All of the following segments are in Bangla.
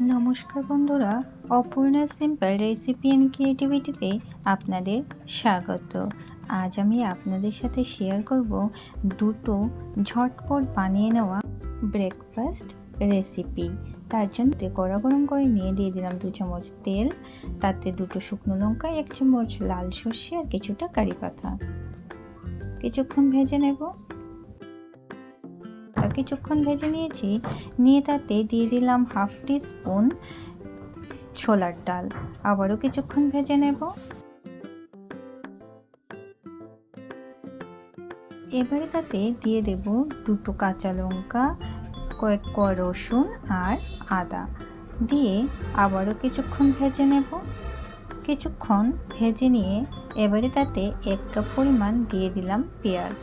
নমস্কার বন্ধুরা, অপূর্ণা সিম্পল রেসিপি অ্যান্ড ক্রিয়েটিভিটিতে আপনাদের স্বাগত। আজ আমি আপনাদের সাথে শেয়ার করব দুটো ঝটপট বানিয়ে নেওয়া ব্রেকফাস্ট রেসিপি তার জন্য কড়া গরম করে নিয়ে দিয়ে দিলাম দু চামচ তেল, তাতে দুটো শুকনো লঙ্কা, এক চামচ লাল সর্ষে আর কিছুটা কারি পাতা। কিছুক্ষণ ভেজে নেব। কিছুক্ষণ ভেজে নিয়েছি, নিয়ে তাতে দিয়ে দিলাম হাফ টি স্পুন ছোলার ডাল। আবারও কিছুক্ষণ ভেজে নেব। এবারে তাতে দিয়ে দেব দুটো কাঁচা লঙ্কা, কয়েক ক রসুন আর আদা। দিয়ে আবারও কিছুক্ষণ ভেজে নেব। কিছুক্ষণ ভেজে নিয়ে এবারে তাতে এক কাপ পরিমাণ দিয়ে দিলাম পেঁয়াজ।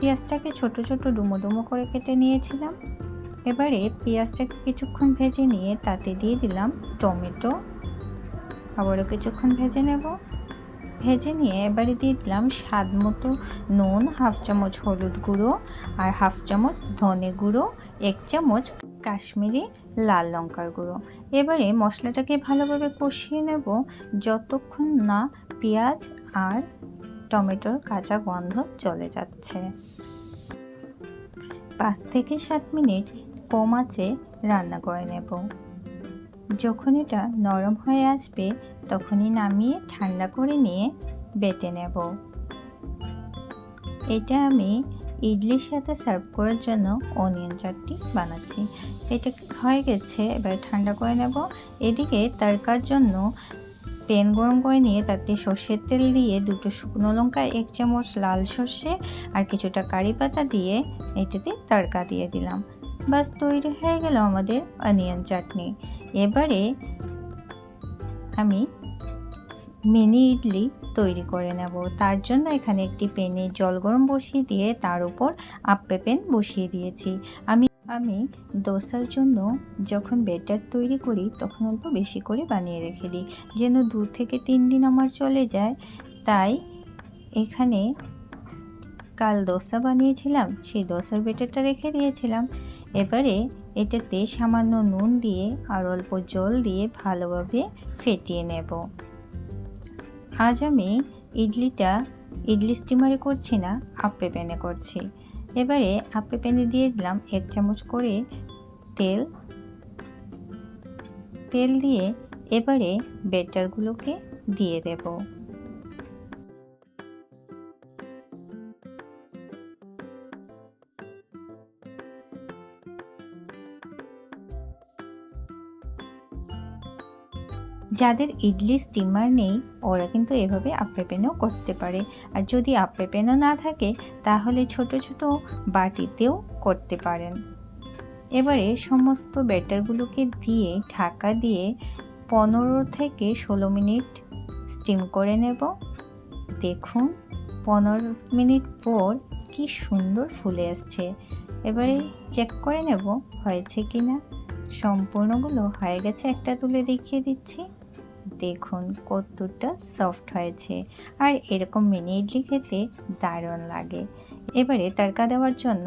পেঁয়াজটাকে ছোট ছোট ডুমো ডুমো করে কেটে নিয়েছিলাম। এবারে পেঁয়াজটাকে কিছুক্ষণ ভেজে নিয়ে তাতে দিয়ে দিলাম টমেটো। আবারও কিছুক্ষণ ভেজে নেব। ভেজে নিয়ে এবারে দিয়ে দিলাম স্বাদ মতো নুন, হাফ চামচ হলুদ গুঁড়ো আর হাফ চামচ ধনে গুঁড়ো, এক চামচ কাশ্মীরি লাল লঙ্কার গুঁড়ো। এবারে মশলাটাকে ভালোভাবে কষিয়ে নেব। যতক্ষণ না পেঁয়াজ আর টমেটোর কাঁচা গন্ধ চলে যাচ্ছে। পাঁচ থেকে সাত মিনিট কম আঁচে রান্না করে নেব। যখন এটা নরম হয়ে আসবে, তখনই নামিয়ে ঠান্ডা করে নিয়ে বেটে নেব। এটা আমি ইডলির সাথে সার্ভ করার জন্য অনিয়ন চাটটি বানাচ্ছি। এটা হয়ে গেছে, এবার ঠান্ডা করে নেব। এদিকে তরকার জন্য প্যান গরম করে নিয়ে তাতে সর্ষের তেল দিয়ে দুটো শুকনো লঙ্কা, এক চামচ লাল সর্ষে আর কিছুটা কারি পাতা দিয়ে এটাতে তড়কা দিয়ে দিলাম। বাস তৈরি হয়ে গেল আমাদের অনিয়ন চাটনি। এবারে আমি মিনি ইডলি তৈরি করে নেব। তার জন্য এখানে একটি প্যানে জল গরম বসিয়ে দিয়ে তার উপর আপ্পে প্যান বসিয়ে দিয়েছি। আমি আমি দোসার জন্য যখন ব্যাটার তৈরি করি, তখন অল্প বেশি করে বানিয়ে রেখে দিই। যেন দু থেকে তিন দিন আমার চলে যায়। তাই এখানে কাল দোসা বানিয়েছিলাম, সেই দোসার ব্যাটারটা রেখে দিয়েছিলাম। এবারে এটাতে সামান্য নুন দিয়ে আর অল্প জল দিয়ে ভালোভাবে ফেটিয়ে নেব। আজ আমি ইডলিটা, ইডলি স্টিমারে করছি না আপ্পে প্যানে করছি। এবারে আপে প্যানে দিয়ে দিলাম এক চামচ করে তেল। তেল দিয়ে এবারে বেটারগুলোকে দিয়ে দেব। যাদের ইডলি স্টিমার নেই, ওরা কিন্তু এভাবে আপে পেনও করতে পারে। আর যদি আপে পেনও না থাকে, তাহলে ছোট ছোট বাটিতেও করতে পারেন। এবারে সমস্ত ব্যাটারগুলোকে দিয়ে, ঢাকা দিয়ে পনেরো থেকে ষোলো মিনিট স্টিম করে নেব। দেখুন, পনেরো মিনিট পর কি সুন্দর ফুলে আসছে। এবারে চেক করে নেব হয়েছে কি না সম্পূর্ণগুলো হয়ে গেছে, একটা তুলে দেখিয়ে দিচ্ছি। দেখুন কতটা সফট হয়েছে। আর এরকম মিনি ইডলি খেতে দারুণ লাগে। এবারে তড়কা দেওয়ার জন্য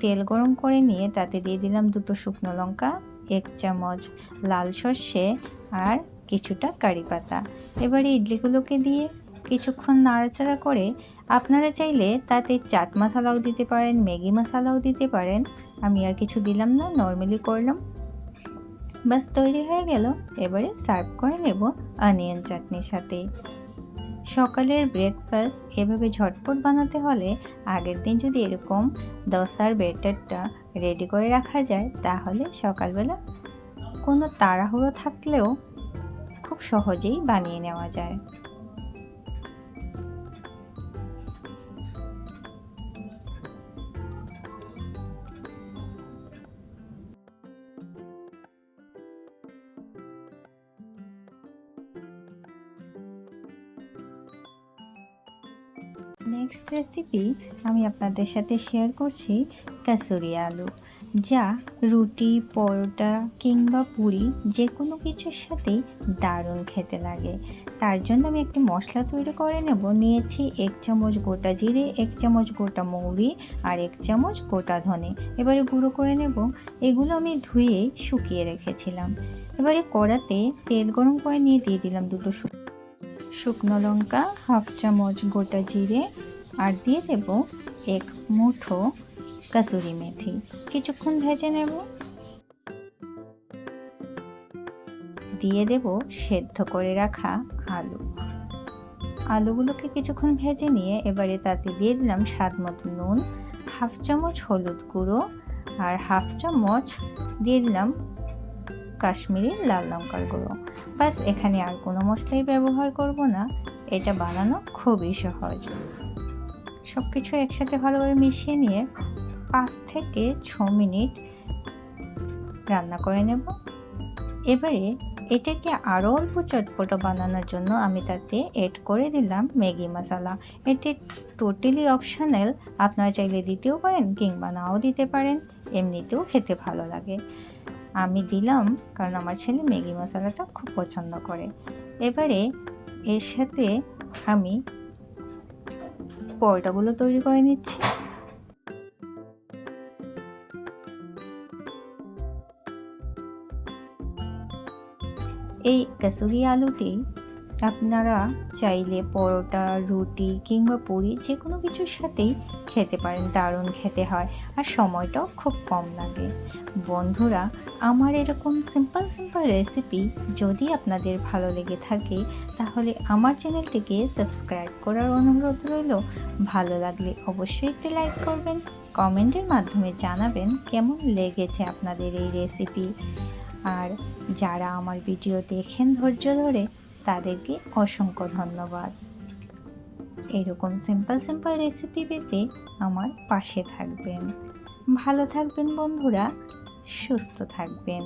তেল গরম করে নিয়ে তাতে দিয়ে দিলাম দুটো শুকনো লঙ্কা, এক চামচ লাল সর্ষে আর কিছুটা কারি পাতা। এবারে ইডলিগুলোকে দিয়ে কিছুক্ষণ নাড়াচাড়া করে আপনারা চাইলে তাতে চাট মশলাও দিতে পারেন, ম্যাগি মশলাও দিতে পারেন। আমি আর কিছু দিলাম না নর্মালি করলাম। বাস তৈরি হয়ে গেল। এবারে সার্ভ করে নেব অনিয়ন চাটনির সাথে। সকালের ব্রেকফাস্ট এভাবে ঝটপট বানাতে হলে আগের দিন যদি এরকম দশার বেটারটা রেডি করে রাখা যায়, তাহলে সকালবেলা কোনো তাড়াহুড়ো থাকলেও খুব সহজেই বানিয়ে নেওয়া যায়। নেক্সট রেসিপি আমি আপনাদের সাথে শেয়ার করছি কাসুরি আলু, যা রুটি, পরোটা কিংবা পুরি যে কোনো কিছুর সাথেই দারুণ খেতে লাগে। তার জন্য আমি একটি মশলা তৈরি করে নেব। নিয়েছি এক চামচ গোটা জিরে, এক চামচ গোটা মৌরি আর এক চামচ গোটা ধনে। এবারে গুঁড়ো করে নেব। এগুলো আমি ধুয়ে শুকিয়ে রেখেছিলাম। এবারে কড়াতে তেল গরম করে নিয়ে দিয়ে দিলাম দুটো শুকনো লঙ্কা, হাফ চামচ গোটা জিরে আর দিয়ে দেব এক মুঠো কাসুরি মেথি। কিছুক্ষণ ভেজে নেব। দিয়ে দেব সেদ্ধ করে রাখা আলু। আলুগুলোকে কিছুক্ষণ ভেজে নিয়ে এবারে তাতে দিয়ে দিলাম স্বাদ মতো নুন, হাফ চামচ হলুদ গুঁড়ো আর হাফ চামচ দিয়ে দিলাম কাশ্মীরি লাল লঙ্কার গুঁড়ো। ব্যাস, এখানে আর কোনো মশলাই ব্যবহার করব না। এটা বানানো খুবই সহজ। সব কিছু একসাথে ভালোভাবে মিশিয়ে নিয়ে পাঁচ থেকে ছ মিনিট রান্না করে নেব। এবারে এটাকে আরও অল্প চটপটো বানানোর জন্য আমি তাতে এড করে দিলাম ম্যাগি মশলা। এটি টোটালি অপশনাল আপনারা চাইলে দিতেও পারেন কিংবা নাও দিতে পারেন, এমনিতেও খেতে ভালো লাগে। আমি দিলাম কারণ আমার ছেলে ম্যাগি মশলাটা খুব পছন্দ করে। এবারে এর সাথে আমি পরোটাগুলো তৈরি করে নিচ্ছি। এই কাসুরি আলুটি আপনারা চাইলে পরোটা, রুটি কিংবা পুরি যে কোনো কিছুর সাথেই খেতে পারেন, দারুণ খেতে হয়। আর সময়টাও খুব কম লাগে। বন্ধুরা, আমার এরকম সিম্পল সিম্পল রেসিপি যদি আপনাদের ভালো লেগে থাকে, তাহলে আমার চ্যানেলটিকে সাবস্ক্রাইব করার অনুরোধ রইল। ভালো লাগলে অবশ্যই একটি লাইক করবেন, কমেন্টের মাধ্যমে জানাবেন কেমন লেগেছে আপনাদের এই রেসিপি আর যারা আমার ভিডিও দেখেন ধৈর্য ধরে তাদেরকে অসংখ্য ধন্যবাদ। এরকম সিম্পল সিম্পল রেসিপি পেতে আমার পাশে থাকবেন। ভালো থাকবেন বন্ধুরা, সুস্থ থাকবেন।